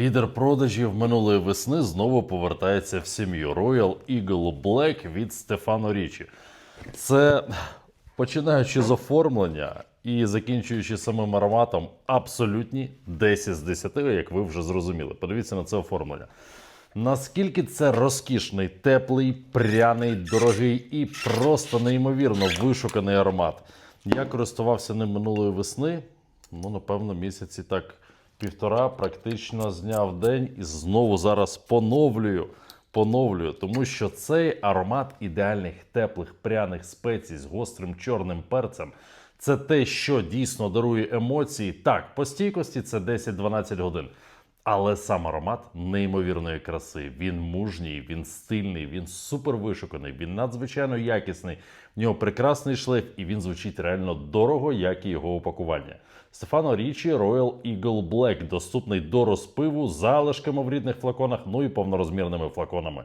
Лідер продажів минулої весни знову повертається в сім'ю Royal Eagle Black від Стефано Річі. Це починаючи з оформлення і закінчуючи самим ароматом, абсолютні 10 з 10, як ви вже зрозуміли. Подивіться на це оформлення. Наскільки це розкішний, теплий, пряний, дорогий і просто неймовірно вишуканий аромат. Я користувався ним минулої весни, ну, напевно, місяці так півтора, практично з дня в день, і знову зараз поновлюю. Поновлюю, тому що цей аромат ідеальних теплих пряних спецій з гострим чорним перцем. Це те, що дійсно дарує емоції. Так, по стійкості це 10-12 годин. Але сам аромат неймовірної краси. Він мужній, він стильний, він супер вишуканий, він надзвичайно якісний. В нього прекрасний шлейф, і він звучить реально дорого, як і його упакування. Стефано Річі Royal Eagle Black доступний до розпиву залишками в рідних флаконах, ну і повнорозмірними флаконами.